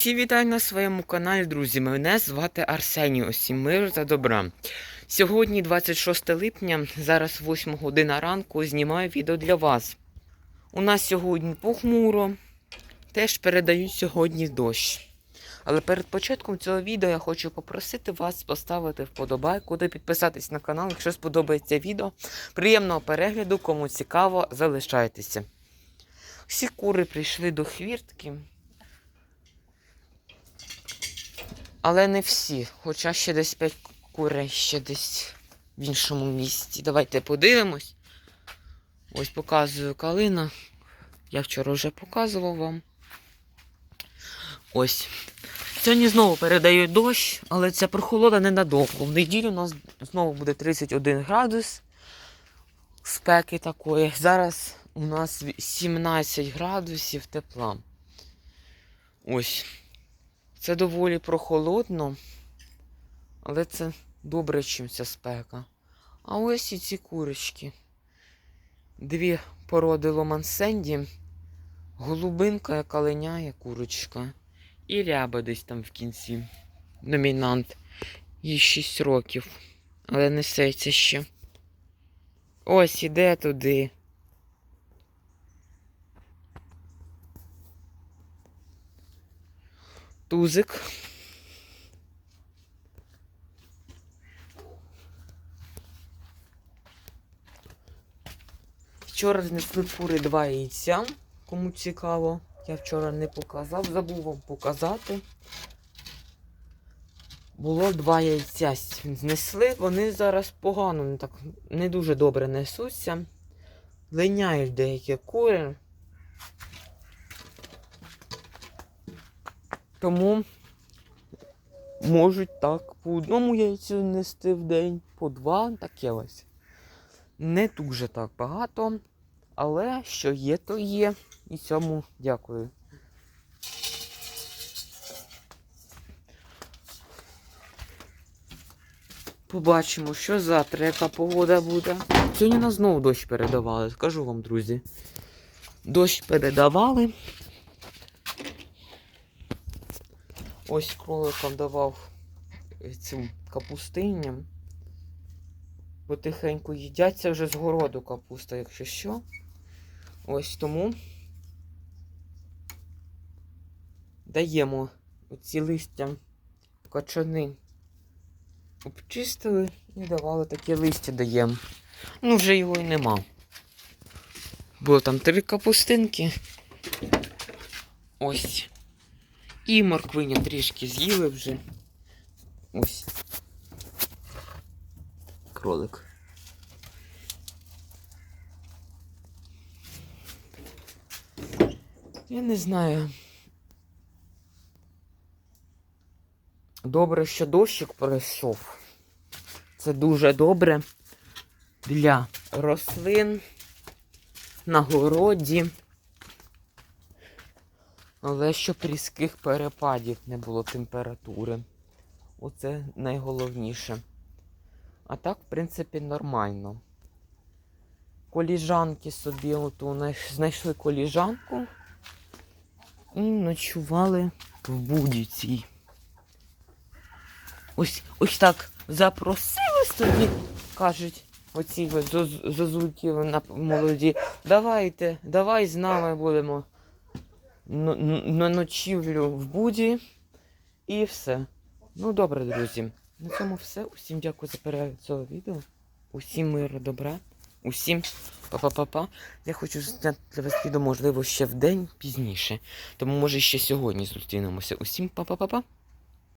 Всі вітаю на своєму каналі, друзі. Мене звати Арсеній. Усім мир та добра. Сьогодні 26 липня, зараз 8 година ранку, знімаю відео для вас. У нас сьогодні похмуро, теж передають сьогодні дощ. Але перед початком цього відео я хочу попросити вас поставити вподобайку та підписатись на канал, якщо сподобається відео. Приємного перегляду, кому цікаво, залишайтеся. Всі кури прийшли до хвіртки. Але не всі, хоча ще десь 5 курей, ще десь в іншому місці. Давайте подивимось. Ось показую калина. Я вчора вже показував вам. Ось. Сьогодні знову передаю дощ, але ця прохолода ненадовго. В неділю у нас знову буде 31 градус спеки такої. Зараз у нас 17 градусів тепла. Ось. Це доволі прохолодно, але це добре, чим ця спека. А ось і ці курочки. Дві породи ломансенді, голубинка, яка линяє курочка, і ряба десь там в кінці. Домінант. Їй 6 років, але несеться ще. Ось іде туди. Тузик. Вчора знесли кури два яйця. Кому цікаво. Я вчора не показав, забув вам показати. Було два яйця знесли, вони зараз погано, не так не дуже добре несуться. Линяють деякі кури. Тому можуть так по одному яйцю нести в день, по два, таке ось. Не дуже так багато, але що є, то є. І цьому дякую. Побачимо, що завтра, яка погода буде. Сьогодні нас знову дощ передавали, скажу вам, друзі. Дощ передавали. Ось кроликам давав цим капустиням. Потихеньку їдять. Це вже з городу капуста, якщо що. Ось тому даємо оці листя качани. Обчистили і давали таке листя даємо. Ну, вже його й нема. Було там три капустинки. Ось. І морквиня трішки з'їли вже. Ось. Кролик. Я не знаю. Добре, що дощик пройшов. Це дуже добре для рослин на городі. Але щоб різких перепадів не було температури. Оце найголовніше. А так, в принципі, нормально. Коліжанки собі от у знайшли коліжанку і ночували в будівці. Ось ось так запросили собі, кажуть, оці зозульки на молоді. Давайте, давай з нами будемо на ночівлю в Буді. І все. Ну добре, друзі. На цьому все. Усім дякую за перегляд цього відео. Усім миру, добра. Усім па-па-па-па. Я хочу зняти для вас відео, можливо, ще в день пізніше. Тому може ще сьогодні зустрінемося. Усім па-па-па-па.